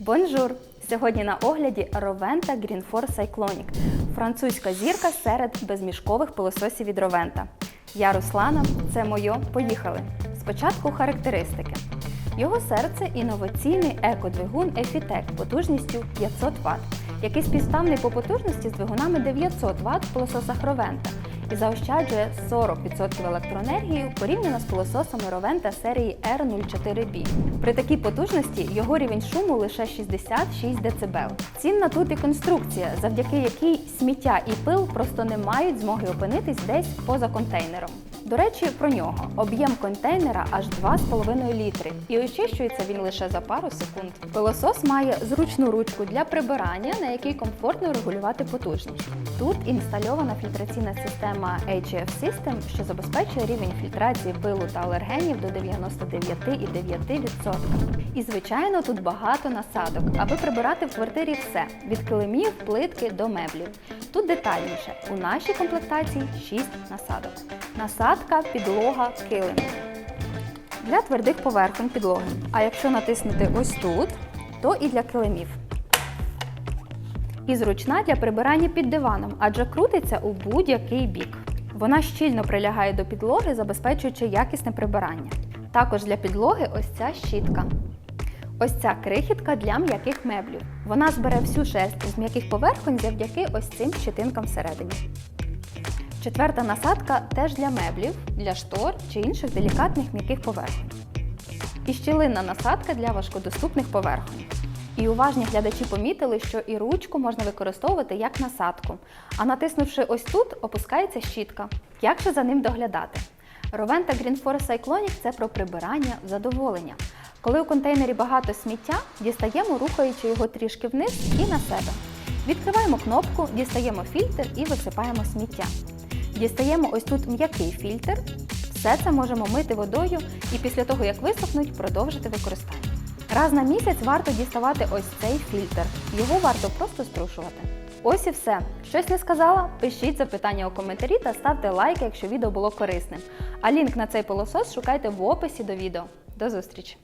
Бонжур! Сьогодні на огляді Green Force Cyclonic – французька зірка серед безмішкових пилососів від Roventa. Я Руслана, це моє. Поїхали. Спочатку характеристики. Його серце інноваційний екодвигун Efitec потужністю 500 Вт, який співставний по потужності з двигунами 900 Вт в пилососах Roventa і заощаджує 40% електроенергії порівняно з пилососами Roventa серії R04B. При такій потужності його рівень шуму лише 66 дБ. Цінна тут і конструкція, завдяки якій сміття і пил просто не мають змоги опинитись десь поза контейнером. До речі, про нього об'єм контейнера аж 2,5 літри, і очищується він лише за пару секунд. Пилосос має зручну ручку для прибирання, на якій комфортно регулювати потужність. Тут інстальована фільтраційна система HF System, що забезпечує рівень фільтрації пилу та алергенів до 99,9%. І звичайно, тут багато насадок, аби прибирати в квартирі все від килимів, плитки до меблів. Тут детальніше. У нашій комплектації 6 насадок. Насадка, підлога, килим. Для твердих поверхонь підлоги. А якщо натиснути ось тут, то і для килимів. І зручна для прибирання під диваном, адже крутиться у будь-який бік. Вона щільно прилягає до підлоги, забезпечуючи якісне прибирання. Також для підлоги ось ця щітка. Ось ця крихітка для м'яких меблів. Вона збере всю шерсть з м'яких поверхонь завдяки ось цим щетинкам всередині. Четверта насадка теж для меблів, для штор чи інших делікатних м'яких поверхонь. І щілинна насадка для важкодоступних поверхонь. І уважні глядачі помітили, що і ручку можна використовувати як насадку. А натиснувши ось тут, опускається щітка. Як же за ним доглядати? Roventa Green Force Cyclonic – це про прибирання задоволення. Коли у контейнері багато сміття, дістаємо, рухаючи його трішки вниз і на себе. Відкриваємо кнопку, дістаємо фільтр і висипаємо сміття. Дістаємо ось тут м'який фільтр. Все це можемо мити водою і після того, як висохнуть, продовжити використання. Раз на місяць варто діставати ось цей фільтр. Його варто просто струшувати. Ось і все. Щось не сказала? Пишіть запитання у коментарі та ставте лайк, якщо відео було корисним. А лінк на цей пилосос шукайте в описі до відео. До зустрічі!